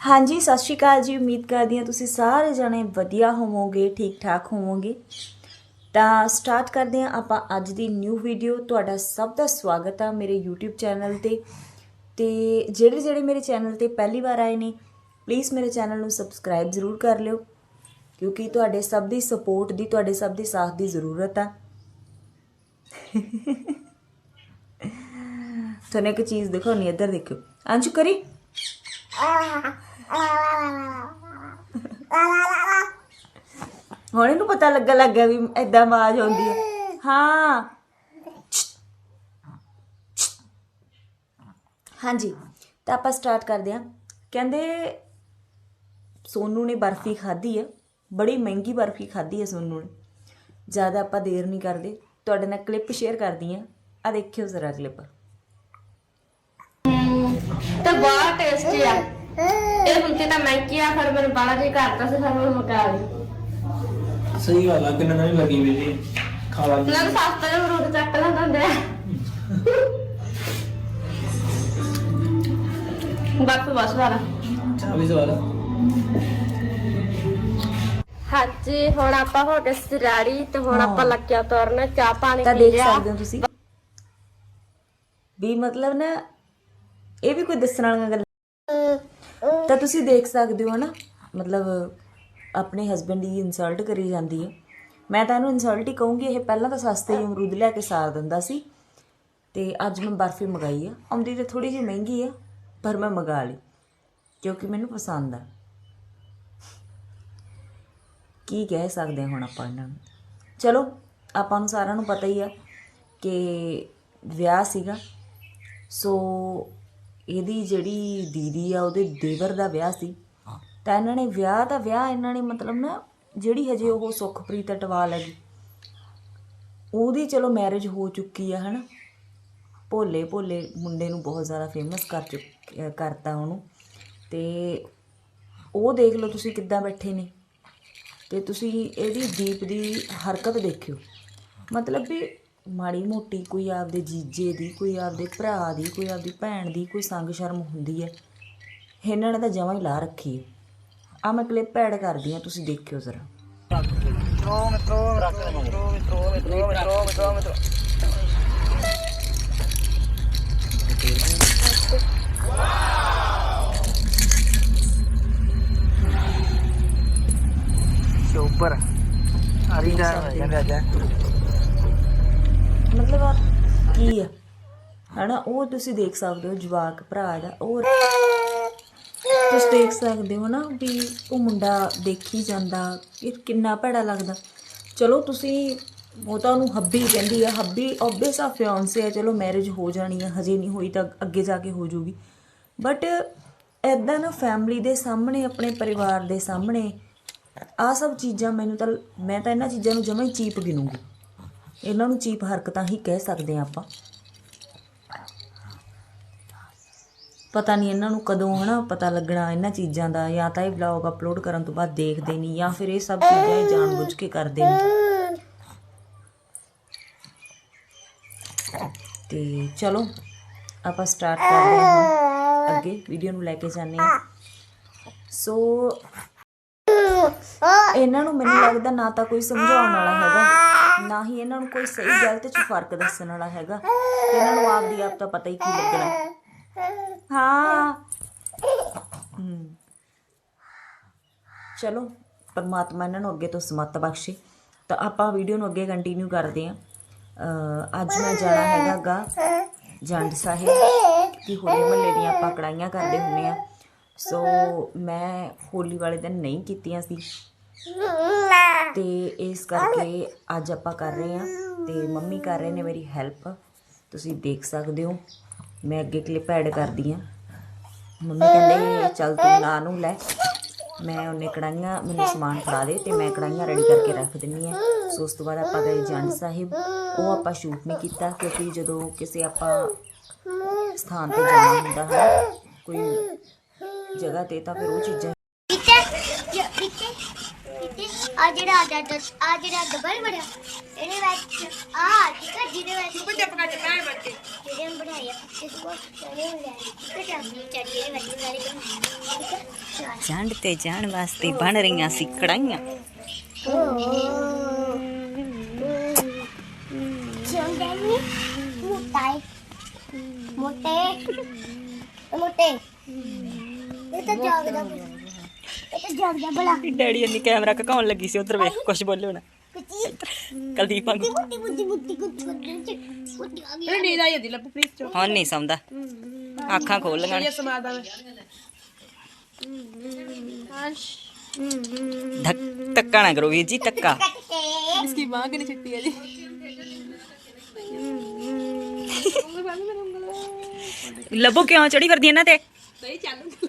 ਹਾਂਜੀ, ਸਤਿ ਸ਼੍ਰੀ ਅਕਾਲ ਜੀ। ਉਮੀਦ ਕਰਦੀ ਹਾਂ ਤੁਸੀਂ ਸਾਰੇ ਜਣੇ ਵਧੀਆ ਹੋਵੋਗੇ, ਠੀਕ ਠਾਕ ਹੋਵੋਗੇ। ਤਾਂ ਸਟਾਰਟ ਕਰਦੇ ਹਾਂ ਆਪਾਂ ਅੱਜ ਦੀ ਨਿਊ ਵੀਡੀਓ। ਤੁਹਾਡਾ ਸਭ ਦਾ ਸਵਾਗਤ ਆ ਮੇਰੇ YouTube ਚੈਨਲ ਤੇ। ਤੇ ਜਿਹੜੇ ਜਿਹੜੇ ਮੇਰੇ ਚੈਨਲ ਤੇ ਪਹਿਲੀ ਵਾਰ ਆਏ ਨੇ ਪਲੀਜ਼ ਮੇਰੇ ਚੈਨਲ ਨੂੰ ਸਬਸਕ੍ਰਾਈਬ ਜ਼ਰੂਰ ਕਰ ਲਿਓ। ਕਿਉਂਕਿ ਤੁਹਾਡੇ ਸਭ ਦੀ ਸਪੋਰਟ ਦੀ, ਤੁਹਾਡੇ ਸਭ ਦੀ ਸਾਥ ਦੀ ਜ਼ਰੂਰਤ ਆ। ਤੁਹਾਨੂੰ ਇੱਕ ਚੀਜ਼ ਦਿਖਾਉਣੀ ਇੱਧਰ ਦੇਖਿਓ। ਅੰਸ਼ੂ, ਕਰੀ। ਹੁਣ ਇਹਨੂੰ ਪਤਾ ਲੱਗਾ ਲੱਗਾ ਵੀ ਐਦਾਂ ਆਵਾਜ਼ ਆਉਂਦੀ ਹੈ ਹਾਂ। ਹਾਂਜੀ, ਤਾਂ ਆਪਾਂ ਸਟਾਰਟ ਕਰਦੇ ਹਾਂ। ਕਹਿੰਦੇ ਸੋਨੂ ਨੇ ਬਰਫੀ ਖਾਧੀ ਹੈ ਬੜੀ ਮਹਿੰਗੀ ਬਰਫੀ ਖਾਧੀ ਹੈ ਸੋਨੂ ਨੇ। ਜ਼ਿਆਦਾ ਆਪਾਂ ਦੇਰ ਨਹੀਂ ਕਰਦੇ। ਤੁਹਾਡੇ ਨਾਲ ਕਲਿੱਪ ਸ਼ੇਅਰ ਕਰਦੀ ਹਾਂ। ਆ ਦੇਖਿਓ ਜ਼ਰਾ ਕਲਿੱਪ ਤੇ ਬਹੁਤ ਟੇਸਟੀ ਆ। ਇਹ ਹੁੰਦੀ ਤਾਂ ਮਹਿੰਗੀ ਆ ਫਿਰ ਮੈਨੂੰ ਬਾਲਾ ਜੀ ਕਰਤਾ ਸੀ ਫਿਰ ਮੈਂ ਮੁਕਾ ਲਈ। ਸਹੀ ਗੱਲ ਆ ਕਿੰਨਾ ਨਹੀਂ ਲੱਗੀ ਵੀਰੇ ਖਾ ਲਾ ਨਾ ਸਸਤਾ ਜਿਹਾ ਫਰੂਟ ਚੱਕ ਲੈਂਦਾ ਹੁੰਦੇ। ਬਸ ਬਸ ਵਾਲਾ ਚਾਹ ਵੀ ਸਵਾਲ ਹਾਂਜੀ ਹੁਣ ਆਪਾਂ ਹੋ ਗਏ ਸਿਰਾੜੀ ਤੇ ਹੁਣ। ਆਪਾਂ ਲੱਗਿਆ ਤੁਰਨ ਚਾਹ ਪਾਣੀ ਤਾਂ ਦੇਖ ਸਕਦੇ ਹੋ ਤੁਸੀਂ। ਵੀ ਮਤਲਬ ਨਾ ਇਹ ਵੀ ਕੋਈ ਦੱਸਣ ਵਾਲੀਆਂ ਗੱਲਾਂ ਤਾਂ ਤੁਸੀਂ ਦੇਖ ਸਕਦੇ ਹੋ ਨਾ, ਮਤਲਬ ਆਪਣੇ ਹਸਬੰਡ ਦੀ ਇਨਸਲਟ ਕਰੀ ਜਾਂਦੀ ਹੈ। ਮੈਂ ਤਾਂ ਇਹਨੂੰ ਇਨਸਲਟ ਹੀ ਕਹੂੰਗੀ, ਇਹ ਪਹਿਲਾਂ ਤਾਂ ਸਸਤੇ ਹੀ ਅਮਰੂਦ ਲੈ ਕੇ ਸਾਰ ਦਿੰਦਾ ਸੀ ਤੇ ਅੱਜ ਮੈਂ ਬਰਫੀ ਮੰਗਾਈ ਆ। ਆਉਂਦੀ ਤੇ ਥੋੜੀ ਜਿਹੀ ਮਹਿੰਗੀ ਆ, ਪਰ ਮੈਂ ਮੰਗਾ ਲਈ, ਕਿਉਂਕਿ ਮੈਨੂੰ ਪਸੰਦ ਆ। ਕੀ ਕਹਿ ਸਕਦੇ ਹਾਂ ਹੁਣ ਆਪਾਂ ਇਹਨਾਂ ਨੂੰ? ਚਲੋ, ਆਪਾਂ ਨੂੰ ਸਾਰਿਆਂ ਨੂੰ ਪਤਾ ਹੀ ਆ ਕਿ ਵਿਆਹ ਸੀਗਾ, ਸੋ ਇਹਦੀ ਜਿਹੜੀ ਦੀਦੀ ਆ ਉਹਦੇ ਦੇਵਰ ਦਾ ਵਿਆਹ ਸੀ। ਤਾਂ ਇਹਨਾਂ ਨੇ ਵਿਆਹ ਦਾ ਵਿਆਹ ਇਹਨਾਂ ਨੇ ਮਤਲਬ ਨਾ ਜਿਹੜੀ ਹਜੇ ਉਹ ਸੁਖਪ੍ਰੀਤ ਅਟਵਾਲ ਹੈਗੀ ਉਹਦੀ ਚਲੋ ਮੈਰਿਜ ਹੋ ਚੁੱਕੀ ਆ ਹਨਾ। ਭੋਲੇ ਭੋਲੇ ਮੁੰਡੇ ਨੂੰ ਬਹੁਤ ਜ਼ਿਆਦਾ ਫੇਮਸ ਕਰ ਚੁੱਕ ਕਰਤਾ ਉਹਨੂੰ। ਤੇ ਉਹ ਦੇਖ ਲਓ ਤੁਸੀਂ ਕਿੱਦਾਂ ਬੈਠੇ ਨੇ। ਤੇ ਤੁਸੀਂ ਇਹਦੀ ਦੀਪ ਦੀ ਹਰਕਤ ਦੇਖਿਓ। ਮਤਲਬ ਵੀ ਮਾੜੀ ਮੋਟੀ ਕੋਈ ਆਪਦੇ ਜੀਜੇ ਦੀ, ਕੋਈ ਆਪਦੇ ਭਰਾ ਦੀ, ਕੋਈ ਆਪਦੀ ਭੈਣ ਦੀ ਕੋਈ ਸੰਗ ਸ਼ਰਮ ਹੁੰਦੀ ਹੈ। ਇਹਨਾਂ ਨੇ ਤਾਂ ਜਮਾਂ ਹੀ ਲਾ ਰੱਖੀ ਹੈ। ਆ ਮੈਂ ਕਲਿੱਪ ਐਡ ਕਰਦੀ ਆ ਤੁਸੀਂ ਦੇਖਿਓ ਜ਼ਰਾ। ਸੁਪਰ ਆਰੀ ਦਾ ਕਹਿੰਦੇ ਅੱਜ ਮਤਲਬ ਆ ਕੀ ਆ? ਹਨਾ, ਉਹ ਤੁਸੀਂ ਦੇਖ ਸਕਦੇ ਹੋ, ਜਵਾਕ ਭਰਾ ਦਾ, ਉਹ ਤੁਸੀਂ ਦੇਖ ਸਕਦੇ ਹੋ ਨਾ ਵੀ ਉਹ ਮੁੰਡਾ ਦੇਖੀ ਜਾਂਦਾ, ਇਹ ਕਿੰਨਾ ਭੈੜਾ ਲੱਗਦਾ। ਚਲੋ ਤੁਸੀਂ, ਉਹ ਤਾਂ ਉਹਨੂੰ ਹੱਬੀ ਕਹਿੰਦੀ ਆ, ਹੱਬੀ ਓਬਵੀਅਸ ਆ ਫਿਆਂਸੇ ਆ, ਚਲੋ ਮੈਰਿਜ ਹੋ ਜਾਣੀ ਆ, ਹਜੇ ਨਹੀਂ ਹੋਈ ਤਾਂ ਅੱਗੇ ਜਾ ਕੇ ਹੋ ਜਾਊਗੀ ਬਟ ਐਦਾਂ ਨਾ ਫੈਮਿਲੀ ਦੇ ਸਾਹਮਣੇ, ਆਪਣੇ ਪਰਿਵਾਰ ਦੇ ਸਾਹਮਣੇ ਆ ਸਭ ਚੀਜ਼ਾਂ ਮੈਨੂੰ ਤਾਂ, ਮੈਂ ਤਾਂ ਇਹਨਾਂ ਚੀਜ਼ਾਂ ਨੂੰ ਜਮਾਂ ਹੀ ਚੀਪ ਗਿਣੂੰਗੀ। ਇਹਨਾਂ ਨੂੰ ਚੀਪ ਹਰਕਤਾਂ ਹੀ ਕਹਿ ਸਕਦੇ ਆ ਆਪਾਂ। ਪਤਾ ਨਹੀਂ ਇਹਨਾਂ ਨੂੰ ਕਦੋਂ ਹਨਾ ਪਤਾ ਲੱਗਣਾ ਇਹਨਾਂ ਚੀਜ਼ਾਂ ਦਾ, ਜਾਂ ਤਾਂ ਇਹ ਵਲੌਗ ਅਪਲੋਡ ਕਰਨ ਤੋਂ ਬਾਅਦ ਦੇਖਦੇ ਨਹੀਂ, ਜਾਂ ਫਿਰ ਇਹ ਸਭ ਚੀਜ਼ਾਂ ਇਹ ਜਾਣਬੁੱਝ ਕੇ ਕਰਦੇ ਨੇ ਤੇ ਚਲੋ, ਆਪਾਂ ਸਟਾਰਟ ਕਰਦੇ ਹਾਂ ਅੱਗੇ ਵੀਡੀਓ ਨੂੰ ਲੈ ਕੇ ਜਾਂਦੇ ਹਾਂ। ਸੋ ਇਹਨਾਂ ਨੂੰ ਮੈਨੂੰ ਲੱਗਦਾ ਨਾ ਤਾਂ ਕੋਈ ਸਮਝਾਉਣ ਵਾਲਾ ਹੈਗਾ, ਨਾ ਹੀ ਇਹਨਾਂ ਨੂੰ ਕੋਈ ਸਹੀ ਗਲਤ ਚ ਫ਼ਰਕ ਦੱਸਣ ਵਾਲਾ ਹੈਗਾ। ਇਹਨਾਂ ਨੂੰ ਆਪਦੀ ਆਪ ਤਾਂ ਪਤਾ ਹੀ ਕੀ ਲੱਗਣਾ। ਹਾਂ। ਹਮ। ਚਲੋ, ਪਰਮਾਤਮਾ ਇਹਨਾਂ ਨੂੰ ਅੱਗੇ ਤੋਂ ਸਮਤ ਬਖਸ਼ੇ। ਤਾਂ ਆਪਾਂ ਵੀਡੀਓ ਨੂੰ ਅੱਗੇ ਕੰਟੀਨਿਊ ਕਰਦੇ ਹਾਂ। ਅਹ ਅੱਜ ਮੈਂ ਜਾਣਾ ਹੈਗਾ ਜੰਡ ਸਾਹਿਬ, ਕਿ ਹੋਲੀ ਮਹੱਲੇ ਦੀਆਂ ਆਪਾਂ ਕੜਾਈਆਂ ਕਰਦੇ ਹੁੰਨੇ ਆ ਸੋ ਮੈਂ ਹੋਲੀ ਵਾਲੇ ਦਿਨ ਨਹੀਂ ਕੀਤੀਆਂ ਸੀ। ਤੇ ਇਸ ਕਰਕੇ ਅੱਜ ਆਪਾਂ ਕਰ ਰਹੇ ਹਾਂ ਤੇ ਮੰਮੀ ਕਰ ਰਹੇ ਨੇ ਮੇਰੀ ਹੈਲਪ ਤੁਸੀਂ ਦੇਖ ਸਕਦੇ ਹੋ ਮੈਂ ਅੱਗੇ ਕਲਿੱਪ ਐਡ ਕਰਦੀ ਹਾਂ। ਮੰਮੀ ਕਹਿੰਦੇ ਚੱਲ ਤੂੰ ਨਾ ਨੂੰ ਲੈ। ਮੈਂ ਉਹਨੇ ਕੜਾਈਆਂ ਮੈਨੂੰ ਸਮਾਨ ਫੜਾ ਦੇ ਤੇ ਮੈਂ ਕੜਾਈਆਂ ਰੈਡੀ ਕਰਕੇ ਰੱਖ ਦਿੰਨੀ ਆ ਸੋ ਉਸ ਤੋਂ ਬਾਅਦ ਆਪਾਂ ਗਏ ਜੰਡ ਸਾਹਿਬ। ਉਹ ਆਪਾਂ ਸ਼ੂਟ ਨਹੀਂ ਕੀਤਾ ਕਿਉਂਕਿ ਜਦੋਂ ਕਿਸੇ ਆਪਾਂ ਸਥਾਨ ਤੇ ਜਾਣਾ ਹੁੰਦਾ ਹੈ ਕੋਈ ਜਗ੍ਹਾ ਤੇ ਤਾਂ ਫਿਰ ਉਹ ਚੀਜ਼ਾਂ ਆ ਜਿਹੜਾ ਆ ਜਿਹੜਾ ਆ ਜਿਹੜਾ ਡਬਲ ਬੜਾ ਇਹਦੇ ਵਿੱਚ ਆ ਠੀਕ ਹੈ ਜਿਹਦੇ ਵਿੱਚ ਤੂੰ ਬੱਚੇ ਪਕੜ ਮੈਂ ਬੱਚੇ। ਜਿਹੜੇ ਨੇ ਬਣਾਇਆ ਇਸ ਕੋ ਚੜੇ ਹੁੰਦੇ ਤੇ ਚਾਬੀ ਚੜੀ ਇਹਦੇ ਵਿੱਚ ਵਾਲੀ ਠੀਕ ਹੈ ਚੰਡ ਤੇ ਜਾਣ ਵਾਸਤੇ ਬਣ ਰਹੀਆਂ ਸੀ ਕੜਾਈਆਂ ਮੋਟਾਈ ਮੋਟੇ ਮੋਟੇ। ਇਹ ਤਾਂ ਜਾਗਦਾ ਡੈਡੀ ਨੇ ਕੈਮਰਾ ਕਕਾਉਣ ਲੱਗੀ ਸੀ ਉਧਰ ਵੇਖ ਕੁਝ ਬੋਲਿਓ ਨਾ। ਕੁੱਤੀ ਕਲਦੀਪ ਵਾਂਗੂ ਪਲੀਜ਼ ਹੁਣ ਨਹੀਂ ਸੌਂਦਾ। ਅੱਖਾਂ ਖੋਲ ਲਗਾਣ ਸਮਾਦਾ ਧੱਕ ਧੱਕਾ ਨਾ ਕਰੋ ਵੀਰ ਜੀ ਧੱਕਾ। ਇਸकी ਮਾਂ ਕਿੰਨੀ ਛੱਟੀ ਹੈ ਜੀ? ਲੱਭੋ ਕਿਉਂ? ਚੜੀ ਵਰਦੀ ਇਹਨਾਂ ਤੇ? ਸਹੀ ਚੱਲ।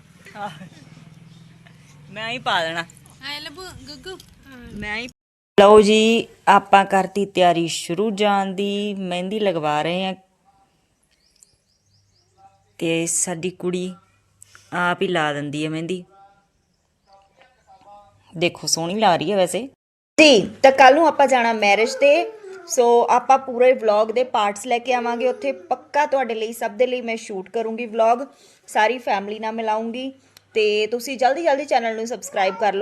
ਮੈਂ ਹੀ ਪਾ ਦੇਣਾ। ਹਾਏ ਲੱਭੂ ਗੁੱਗੂ। ਮੈਂ ਹੀ ਲਓ ਜੀ ਆਪਾਂ ਕਰਤੀ ਤਿਆਰੀ ਸ਼ੁਰੂ ਜਾਣ ਦੀ। ਮਹਿੰਦੀ ਲਗਵਾ ਰਹੇ ਆ ਤੇ ਸਾਡੀ ਕੁੜੀ ਆਪ ਹੀ ਲਾ ਦਿੰਦੀ ਹੈ ਮਹਿੰਦੀ। ਦੇਖੋ ਸੋਹਣੀ ਲਾ ਰਹੀ ਹੈ ਵੈਸੇ। ਜੀ ਤਾਂ ਕੱਲ ਨੂੰ ਆਪਾਂ ਜਾਣਾ ਮੈਰਿਜ ਤੇ। ਸੋ ਆਪਾਂ ਪੂਰੇ ਵਲੌਗ ਦੇ ਪਾਰਟਸ ਲੈ ਕੇ ਆਵਾਂਗੇ। ਉੱਥੇ ਪੱਕਾ ਤੁਹਾਡੇ ਲਈ, ਸਭ ਦੇ ਲਈ ਮੈਂ ਸ਼ੂਟ ਕਰੂੰਗੀ ਵਲੌਗ ਸਾਰੀ ਫੈਮਿਲੀ ਨਾਲ ਮਿਲਾਉਂਗੀ। ਤੇ ਤੁਸੀਂ ਜਲਦੀ ਜਲਦੀ ਚੈਨਲ ਨੂੰ ਸਬਸਕ੍ਰਾਈਬ ਕਰ ਲਓ।